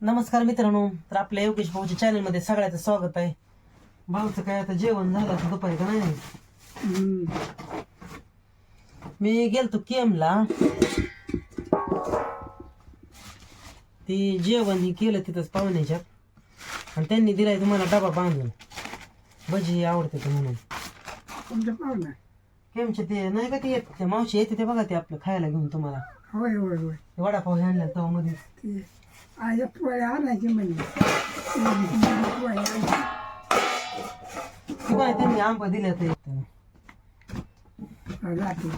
नमस्कार मित्रांनो तर आपल्या योगेश भाऊच्या चॅनलमध्ये सगळ्याचं स्वागत आहे. भाऊचं काय आता जेवण झालं आता दुपारी का नाही? मी गेलतो केमला ती जेवण ही केलं तिथंच पाहुण्याच्यात. आणि त्यांनी दिलाय तुम्हाला डबा बांधून. भजी आवडते ते म्हणून. तुमच्या केमचे ते नाही का ते येत ते मावशी येते ते बघा ते आपलं खायला घेऊन तुम्हाला. होय होय होय. वडापाव आणला तेव्हा मध्ये ते आज पोळ्या आणायची म्हणली पोळ्या आणायची. ती काय त्यांनी आंबा दिले ते रात्री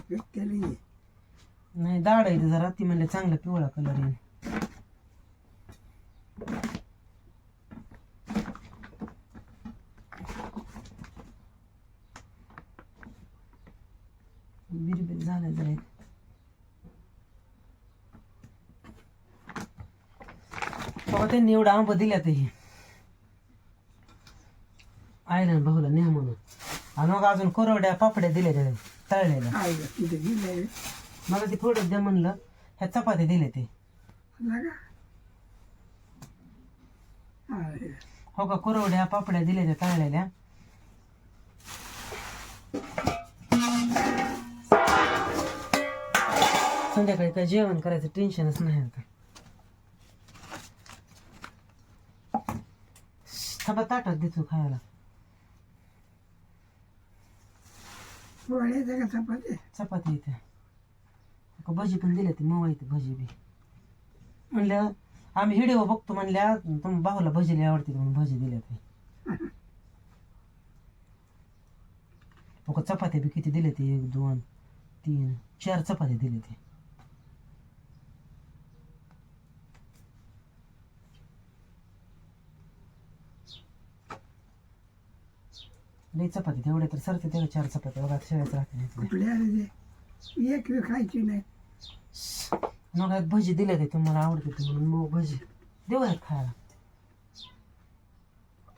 नाही दाड आहे ते जरा ती म्हणले चांगला पिवळा कलर येईल. बिरबिर झालं जरा बाबा त्यांनी एवढा आंबा दिल्या ते. आयला भाऊला नेहा म्हणून. आणि मग अजून कोरवड्या पापड्या दिल्या त्या तळलेल्या. मला ते थोडं द्या म्हणलं ह्या चपात्या दिले ते. हो का कुरवड्या पापड्या दिल्या त्या तळलेल्या. संध्याकाळी काय जेवण करायचं टेन्शनच नाही आता. थांबा ताटात देतो खायला. का चपाती? चपाती येते. का भजी पण दिल्या ती मऊ येते भजी बी. म्हणल्या आम्ही व्हिडिओ बघतो म्हणल्या तुम्ही भाऊला भजी लई आवडते म्हणून भजी दिल्या ते. मग चपात्या बी किती दिले ते एक दोन तीन चार चपात्या दिले ते. लई चपाती तेवढ्या तर सरते तेवढ्या चार चपात्या बघा शेळ्याच राहते कुठले आले ते एक वेळ खायची नाही. मग आज भजी दिले ते तुम्हाला आवडते ते म्हणून मग भजी. देऊ यात खायला.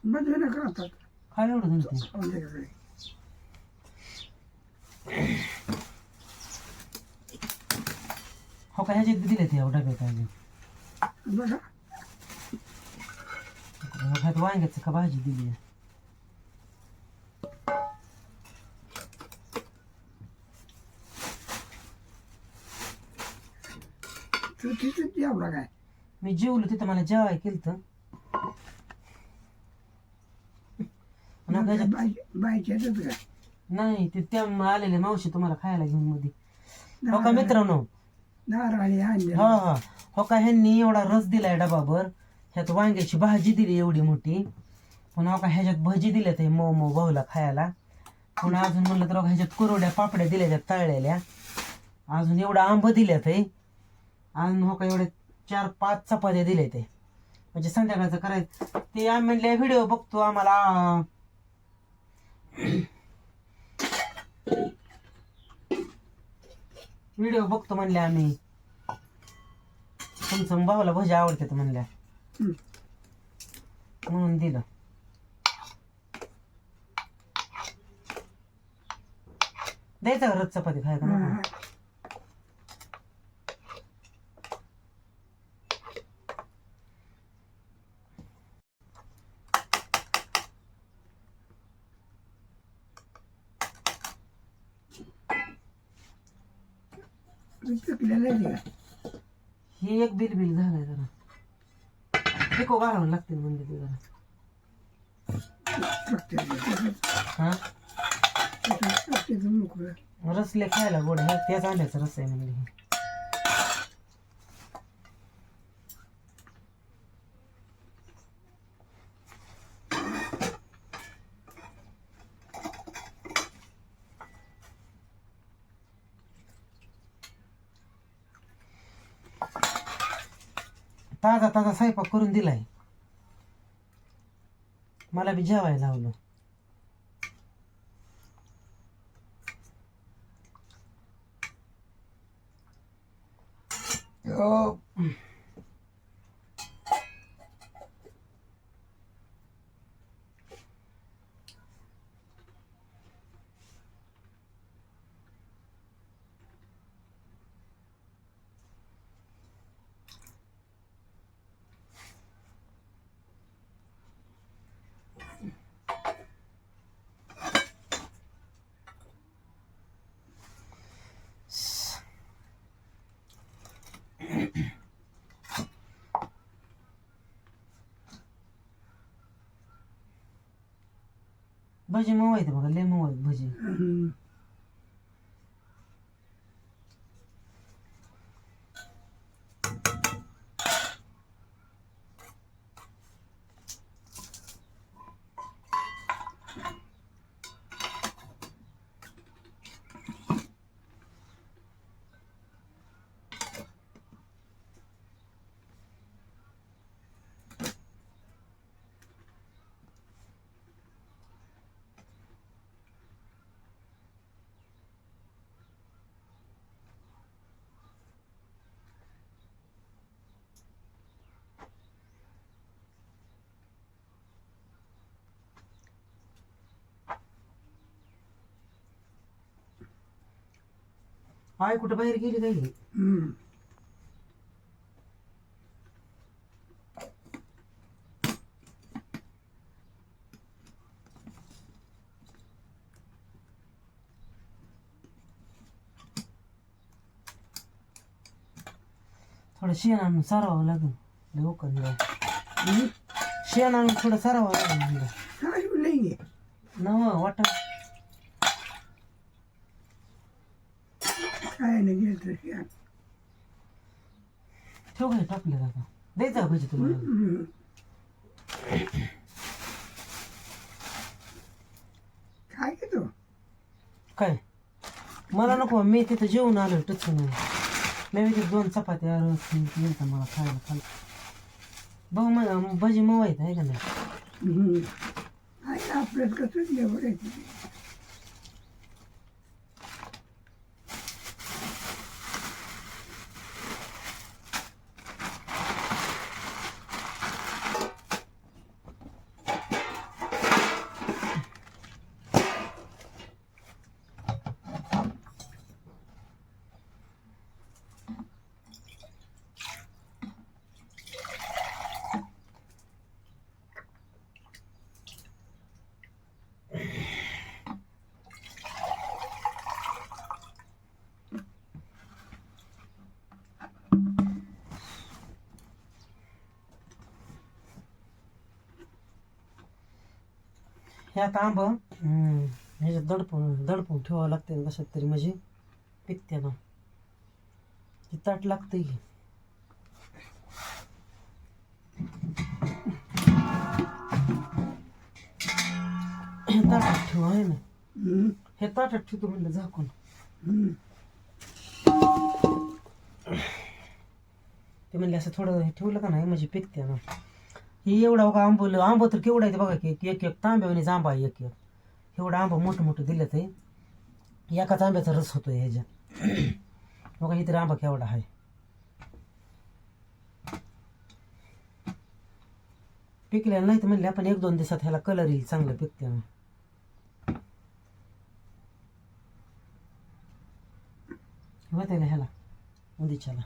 बदलू नका आता काय एवढं संध्याकाळी हो का ह्याच्यात बी दिले ते अजून बघा. ह्यात वांग्याचं का भाजी दिली? आहे काय? मी जेवलो तिथं मला जेवाय केलं तर बायच्या का? नाही ते त्या आलेले मावशी तुम्हाला खायला घेऊन मध्ये हो का मित्रांनो? नारळी आणले हा हा. हो का ह्यांनी एवढा रस दिलाय डबाभर. ह्यात वांग्याची भाजी दिली एवढी मोठी. पुन्हा हो का ह्याच्यात भजी दिल्या ते मऊ मऊ भाऊला खायला. पुन्हा अजून म्हणलं तर हो ह्याच्यात कुरवड्या पापड्या दिल्या त्या तळलेल्या. अजून एवढा आंब दिल्या ते अजून हो का एवढे चार पाच चपात्या दिले ते म्हणजे संध्याकाळचं करायचं. ते आम्ही म्हणले व्हिडिओ बघतो आम्हाला. व्हिडिओ बघतो म्हणले आम्ही. तुमचं भावाला भजी आवडते म्हणल्या. हं. म्हणून दिलं. द्यायचा का रस चपाती खायला नको? हे एक बिल बिल झालंय जरा. पिको घालावं लागतील म्हणजे ते जरा. हा? रसले खायला गोड आहे. त्याच अंड्याचा रस आहे म्हणजे ताजा ताजा स्वयंपाक करून दिलाय. मला बी जेवायला लावलं. हो भजी मऊ आहेत बघा लय मऊ आहेत भजी. हम्म. आय कुठं बाहेर गेली काय ही? हम्म. थोडं शेण आणून सारावं लागेल लय उकळलं. हम्म. शेण आणून थोडं सारावं लागेल म्हणलं. काय बोलायचे नव वाटा काय. ठेव टाकले आता द्यायचा का भजी तुम्हाला. काय घेतो काय? मला नको मी तिथं जेवून आलो टचून मी तिथे दोन चपात्या रस दिलता मला खायला खायला. भाऊ मग भजी आहेत आहे का नाही? आपल्यात कसं जेवण हे आता आंब हम्म, ह्याच्यात दडपून दडपून ठेवावं लागते कशात तरी म्हणजे पिकते ना. ती ताट लागते की. हे ताटात ठेवा आहे ना. हे ताटात ठेवतो म्हणलं झाकून. ते म्हणले असं थोडं हे ठेवलं का नाही? म्हणजे पिकते ना. हे एवढा बघा आंबोल आंबा तर केवढा आहे ते बघा की एक एक तांब्यावानी आंबा आहे एक एक. एवढं आंबा मोठं मोठं दिलं ते. एकाच आंब्याचा रस होतो ह्याच्यात बघा इथे आंबा केवढा आहे. पिकल्या नाही तर म्हणले आपण एक दोन दिवसात ह्याला कलर येईल चांगलं पिकते होते ना ह्याला उंदीच्याला.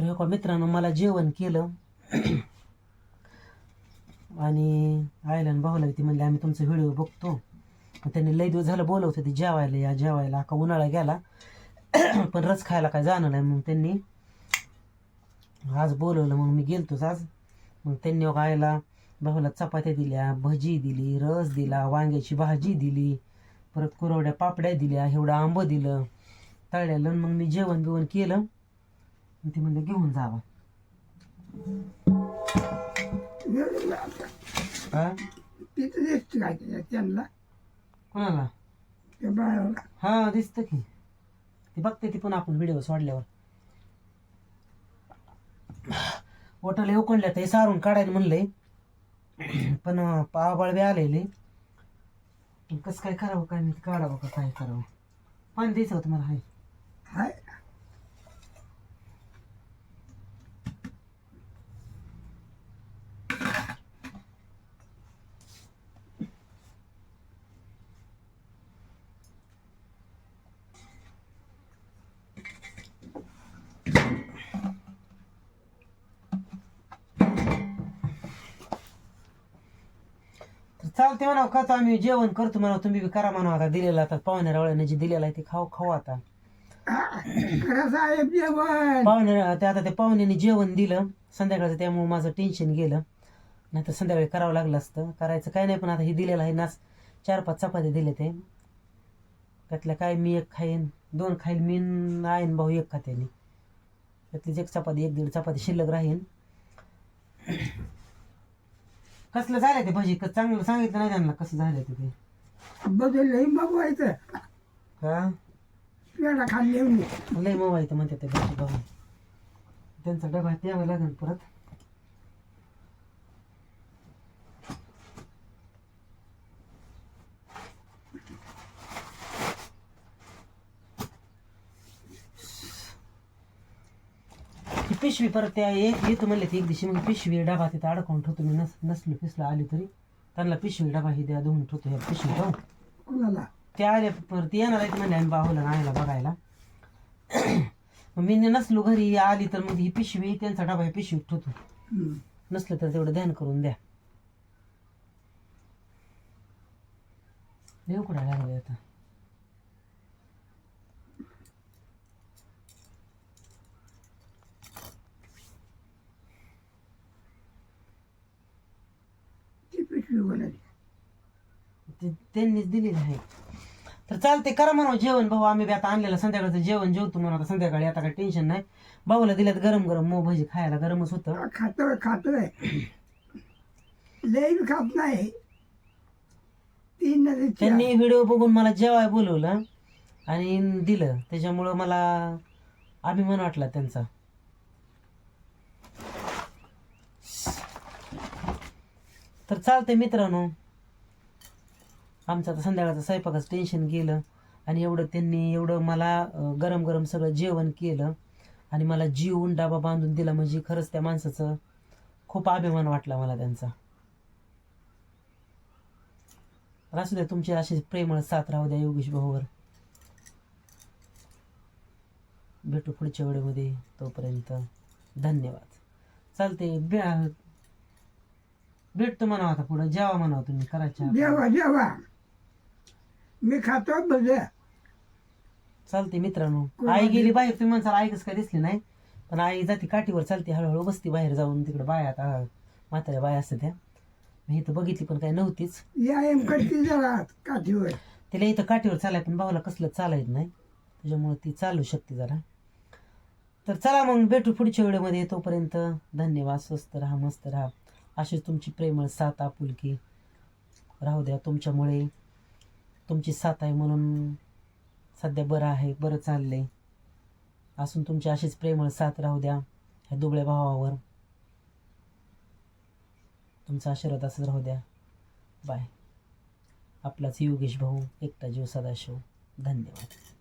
तर हे मित्रांनो मला जेवण केलं. आणि आईला आणि भाऊला ती म्हणले आम्ही तुमचा व्हिडिओ बघतो. त्यांनी लई दिवस झालं बोलवत होते जेवायला या जेवायला. का उन्हाळा गेला. पण रस खायला काय जाणं नाही. मग त्यांनी आज बोलवलं मग मी गेलतोच आज. मग त्यांनी आयला आईला भाऊला चपात्या दिल्या भजी दिली रस दिला वांग्याची भाजी दिली परत कुरवड्या पापड्या दिल्या एवढं आंबं दिलं तळल्यालं आणि मग मी जेवण बिवण केलं. ते म्हणलं घेऊन जावा. हा? तिथं दिसतं काय त्यांना? कोणाला? त्या बाळाला. हा दिसतं की. ते बघते ती पण आपण व्हिडिओ सोडल्यावर. वॉटरला उकडल्या तर हे सारून काढायला म्हणलंय. पण पावबळ बी आलेले. कसं काय करावं काय नाही काढावं का काय करावं? पाणी द्यायचं होतं मला हाय. हाय. चालते म्हणा खातो आम्ही जेवण करतो म्हणा तुम्ही बी करा म्हणा आता दिलेला आता पाहुण्या रावळ्याने जे दिलेलं आहे ते खाऊ खाऊ आता. साहेब जेवण. पाहुणे ते आता त्या पाहुण्याने जेवण दिलं संध्याकाळचं त्यामुळे माझं टेन्शन गेलं. नाही तर संध्याकाळी करावं लागलं असतं करायचं काय नाही पण आता हे दिलेलं आहे नाच चार पाच चपात्या दिले ते. त्यातल्या काय मी एक खाईन दोन खाईल मी आईन भाऊ एक खात्याने त्यातलीच एक चपाती एक दीड चपाती शिल्लक राहीन. कसलं झालं ते भजी? क- चांगलं सांगितलं नाही त्यांना कसं झालं ते ते. बदललंही मग व्हायचं का? पेढा खाल्ले लय आहे म्हणते ते भजी भाऊ त्यांचा डबा द्यावा लागेल परत. पिशवी परत त्या एक येतो म्हणले ते एक दिवशी मग पिशवी डबा तिथं अडकवून ठेवतो मी. नस नसलो फिसला आली तरी. त्यांना पिशवी डबा ही द्या धुवून ठेवतो ह्या पिशवी ठेवून. कुणाला? ते आले परत येणार आहेत म्हणजे आम्ही बाहुला आणायला बघायला. मग मी नसलो घरी आली तर मग ही पिशवी त्यांचा डबा ही पिशवी ठेवतो. हम्म. नसलं तर तेवढं ध्यान करून द्या. देव कुठं लागले आता ती पिशवी बनायची ते त्यांनीच दिलेलं आहे. तर चालते करा म्हणा जेवण. भाऊ आम्ही बी आता आणलेलं संध्याकाळचं जेवण. जेवतो म्हणून आता संध्याकाळी आता काही टेन्शन नाही. भाऊला दिल्यात गरम गरम मऊ भजी खायला गरमच होतं. खातोय खातोय. लई खात नाही. तीन त्यांनी व्हिडिओ बघून मला जेवाय बोलवलं आणि दिलं. त्याच्यामुळं मला अभिमान वाटला त्यांचा. तर चालतंय मित्रांनो. आमचं आता संध्याकाळचं स्वयंपाकाचं टेन्शन गेलं. आणि एवढं त्यांनी एवढं मला गरम गरम सगळं जेवण केलं. आणि मला जीवन डाबा बांधून दिला म्हणजे खरंच त्या माणसाचं खूप अभिमान वाटला मला त्यांचा. असू द्या तुमचे अशी प्रेमळ साथ राहू द्या योगेश भाऊवर. भेटू पुढच्या वेळेमध्ये तोपर्यंत. धन्यवाद. चालते भेटतो म्हणा आता पुढं. जेवा म्हणा तुम्ही करायच्या. जेवा जेवा. मी खातो बघ चालते मित्रांनो. आई गेली बाहेर तुम्ही म्हणसाल आई कसं काय दिसली नाही. पण आई जाते काठीवर चालते हळूहळू बसती बाहेर जाऊन. तिकडे बाया आता म्हाताऱ्या बाया असतात त्या. मी इथं बघितली पण काही नव्हतीच. व्यायाम करते जरा काठीवर. तिला इथं काठीवर चालाय पण भावाला कसलं चालायत नाही. त्याच्यामुळे ती चालू शकते जरा. तर चला मग भेटू पुढच्या व्हिडिओमध्ये. तोपर्यंत धन्यवाद स्वस्त राहा मस्त राहा. अशीच तुमची प्रेमळ साथ आपुलकी. राहू द्या तुमच्यामुळे. तुमची साथ आहे म्हणून सध्या बरं आहे बरं चाललं आहे असून तुमची अशीच प्रेमळ साथ राहू द्या ह्या दुबळ्या भावावर. तुमचा आशीर्वाद असंच राहू द्या. बाय. आपलाच योगेश भाऊ एकटा जीव सदाशिव. धन्यवाद.